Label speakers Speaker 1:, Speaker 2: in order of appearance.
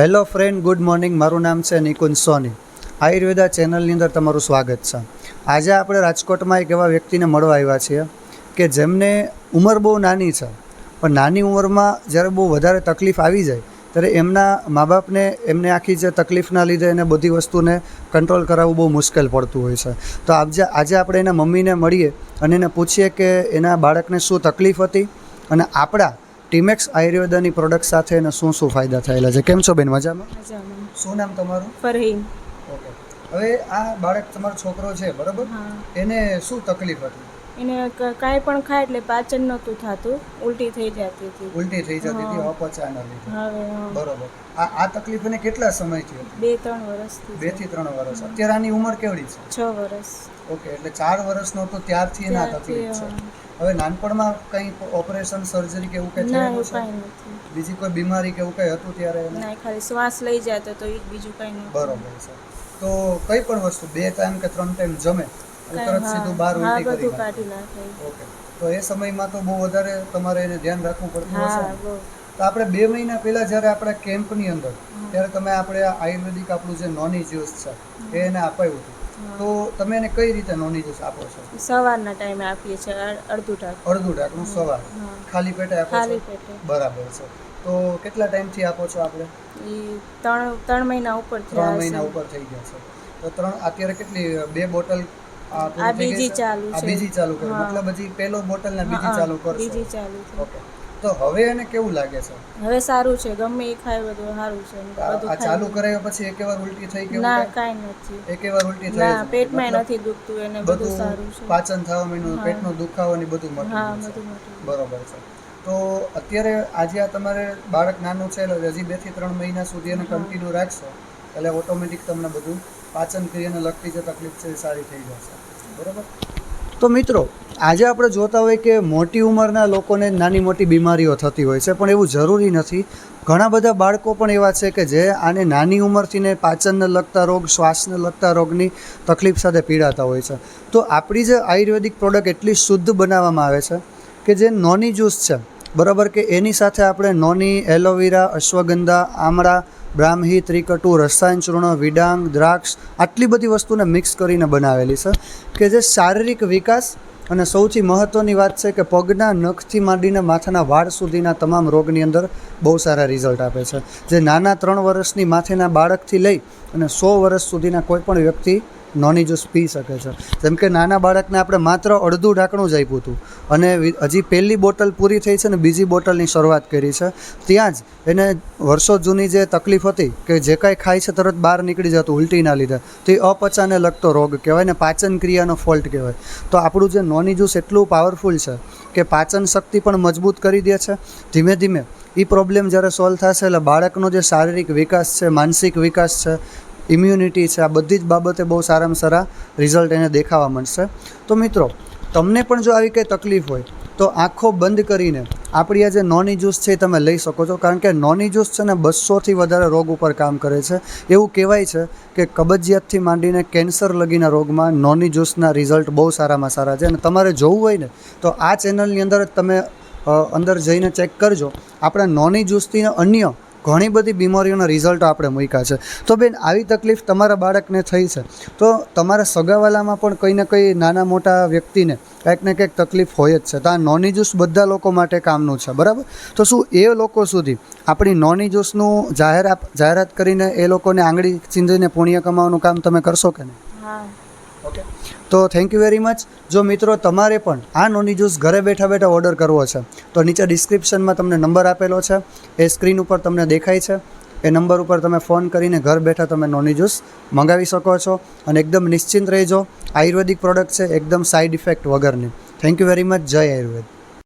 Speaker 1: Hello friend, good morning. મારું નામ છે નિકુંજ સોની. આયુર્વેદા ચેનલની અંદર તમારું સ્વાગત છે. આજે આપણે રાજકોટમાં એક એવા વ્યક્તિને મળવા આવ્યા છીએ કે જેમને ઉંમર બહુ નાની છે. પણ નાની ઉંમરમાં જ્યારે બહુ વધારે તકલીફ આવી જાય, ત્યારે એમના મા બાપને એમને આખી જે તકલીફના લીધે એને બધી વસ્તુને કંટ્રોલ કરાવવું બહુ મુશ્કેલ પડતું હોય છે. તો આજે આજે આપણે એના મમ્મીને મળીએ અને એને પૂછીએ કે એના બાળકને શું તકલીફ હતી અને આપણા ટીમેક્સ આયુર્વેદાની પ્રોડક્ટ સાથે એને શું શું ફાયદા થયેલા છે? કેમ છો બેન? મજામાં? શું નામ તમારું?
Speaker 2: ફરહીન
Speaker 1: ઓકે. હવે આ બાળક તમારો છોકરો છે બરાબર? એને શું તકલીફ હતી?
Speaker 2: એને કાંઈ પણ ખાય એટલે પાચન નહોતું થતું. ઉલટી થઈ જતી હતી.
Speaker 1: ઉલટી થઈ જતી હતી. અપચાના લીધે બરોબર. આ આ તકલીફ એને કેટલા સમયથી હતી
Speaker 2: બે ત્રણ વર્ષથી
Speaker 1: બેથી ત્રણ વર્ષ અત્યારે આની ઉંમર કેવડી છે?
Speaker 2: છ વર્ષ
Speaker 1: ઓકે એટલે ચાર વર્ષનો તો ત્યારથી એના તકલીફ છે. હવે નાનપણમાં કંઈ ઓપરેશન સર્જરી કે એવું કંઈ થયેલું છે? બીજી કોઈ બીમારી કે એવું કંઈ હતું ત્યારે
Speaker 2: ના ખાલી શ્વાસ લઈ જતો તો એ બીજું કાંઈ નહીં
Speaker 1: બરોબર છે. તો કઈ પણ વસ્તુ બે ટાઈમ કે ત્રણ ટાઈમ જમે તરત સીધું બહાર ઉલટી કરી નાખે. ઓકે. તો એ સમયમાં તો બહુ વધારે તમારે એને ધ્યાન રાખવું પડતું હશે તો આપણે બે મહિના પહેલા જ્યારે આપણા કેમ્પની અંદર ત્યારે તમે આપણે આયુર્વેદિક આપણું જે નોની જ્યુસ છે એને અપાયું હતું. તો તમે એને કઈ રીતે નોની જ્યુસ આપો છો?
Speaker 2: સવારના ટાઈમે આપીએ છીએ અડધું ટાક
Speaker 1: અડધું ઢાંકણું સવાર. ખાલી પેટે આપો
Speaker 2: ખાલી પેટે.
Speaker 1: બરાબર છે. તો કેટલા ટાઈમથી આપો છો આપણે?
Speaker 2: ત્રણ ત્રણ મહિના ઉપર
Speaker 1: ત્રણ મહિના ઉપર થઈ ગયા છે. તો ત્રણ અત્યારે કેટલી બે બોટલ આ
Speaker 2: બીજી ચાલુ છે.
Speaker 1: બીજી ચાલુ કરો. મતલબ હજી પહેલો બોટલ ને બીજી ચાલુ કરશો?
Speaker 2: બીજી ચાલુ
Speaker 1: ઓકે. તો હવે એને કેવું લાગે છે?
Speaker 2: હવે સારું છે ગમે એ ખાય બધું સારું છે
Speaker 1: આ ચાલુ કરાયા પછી એકેવાર ઉલટી થઈ કે
Speaker 2: ના
Speaker 1: કાંઈ?
Speaker 2: નથી.
Speaker 1: એકેવાર ઉલટી થઈ
Speaker 2: ના પેટમાં નથી દુખતું એને બધું સારું છે.
Speaker 1: પાચન થવા માંડ્યું પેટનો દુખાવો ને બધું મટી
Speaker 2: હા બધું મટી
Speaker 1: બરોબર છે. તો અત્યારે આજે આ તમારે બાળક નાનું છે એટલે હજી બેથી ત્રણ મહિના સુધી એને. કન્ટિન્યુ રાખશો એટલે ઓટોમેટિક તમને બધું પાચન ક્રિયાને લગતી જે તકલીફ છે એ સારી થઈ જશે. બરોબર? તો મિત્રો આજે આપણે જોતા હોય કે મોટી ઉંમરના લોકોને નાની મોટી બીમારીઓ થતી હોય છે, પણ એવું જરૂરી નથી. ઘણા બધા બાળકો પણ એવા છે કે જે આને નાની ઉંમરથી ને પાચનને લગતા રોગ, શ્વાસને લગતા રોગની તકલીફ સાથે પીડાતા હોય છે. તો આપણી જે આયુર્વેદિક પ્રોડક્ટ એટલી શુદ્ધ બનાવવામાં આવે છે કે જે નોની જ્યુસ છે, બરાબર કે એની સાથે આપણે noni, aloe vera, ashwagandha, amla, brahmi, trikatu, રસાયણ ચૂર્ણ, વિડાંગ, દ્રાક્ષ આટલી બધી વસ્તુને મિક્સ કરીને બનાવેલી છે કે જે શારીરિક વિકાસ અને સૌથી મહત્ત્વની વાત છે કે પગના નખથી માંડીને માથાના વાળ સુધીના તમામ રોગની અંદર બહુ સારા રિઝલ્ટ આપે છે. જે નાના ત્રણ વર્ષની માથેના બાળકથી લઈ અને સો વર્ષ સુધીના કોઈપણ વ્યક્તિ નોની જ્યુસ પી શકે છે. જેમ કે નાના બાળકને આપણે માત્ર અડધું ઢાંકણું જ આપ્યું હતું. અને હજી પહેલી બોટલ પૂરી થઈ છે ને બીજી બોટલની શરૂઆત કરી છે. ત્યાં જ એને વર્ષો જૂની જે તકલીફ હતી કે જે કાંઈ ખાય છે તરત બહાર નીકળી જતું ઉલટીના લીધે. તે અપચાને લગતો રોગ કહેવાય ને પાચન ક્રિયાનો ફોલ્ટ કહેવાય. તો આપણું જે નોની જ્યુસ એટલું પાવરફુલ છે કે પાચન શક્તિ પણ મજબૂત કરી દે છે. ધીમે ધીમે એ પ્રોબ્લેમ જ્યારે સોલ્વ થશે એટલે બાળકનો જે શારીરિક વિકાસ છે, માનસિક વિકાસ છે ઇમ્યુનિટી છે, આ બધી જ બાબતે બહુ સારામાં સારા રિઝલ્ટ એને દેખાવા મળશે. તો મિત્રો, તમને પણ જો આવી કંઈ તકલીફ હોય, તો આંખો બંધ કરીને આપણી આ જે નોની જ્યુસ છે એ તમે લઈ શકો છો. કારણ કે નોની જ્યુસ છે ને બસોથી વધારે રોગ ઉપર કામ કરે છે. એવું કહેવાય છે કે કબજિયાતથી માંડીને કેન્સર લગીના રોગમાં નોની જ્યુસના રિઝલ્ટ બહુ સારામાં સારા છે. અને તમારે જોવું હોય ને, તો આ ચેનલની અંદર જ તમે અંદર જઈને ચેક કરજો. આપણા નોની જ્યુસથી અન્ય ઘણી બધી બીમારીઓના રિઝલ્ટ આપણે મૂક્યા છે. તો બેન આવી તકલીફ તમારા બાળકને થઈ છે. તો તમારા સગાવાલામાં પણ કંઈ ને કંઈ નાના મોટા વ્યક્તિને કંઈક ને કંઈક તકલીફ હોય જ છે. તો આ નોની જ્યુસ બધા લોકો માટે કામનું છે બરાબર? તો શું એ લોકો સુધી આપણી નોની જ્યુસનું જાહેરાત જાહેરાત કરીને એ લોકોને આંગળી ચીંધીને પુણ્ય કમાવાનું કામ તમે કરશો કે નહીં? ઓકે તો થેન્ક યુ વેરી મચ જો મિત્રો તમારે પણ આ નોની જ્યુસ ઘરે બેઠા બેઠા ઓર્ડર કરવો છે, તો નીચે ડિસ્ક્રિપ્શનમાં તમને નંબર આપેલો છે. એ સ્ક્રીન ઉપર તમને દેખાય છે. એ નંબર ઉપર તમે ફોન કરીને ઘર બેઠા તમે નોની જ્યુસ મંગાવી શકો છો. અને એકદમ નિશ્ચિંત રહેજો. આયુર્વેદિક પ્રોડક્ટ છે, એકદમ સાઇડ ઇફેક્ટ વગરની. Thank you very much Jai Ayurved.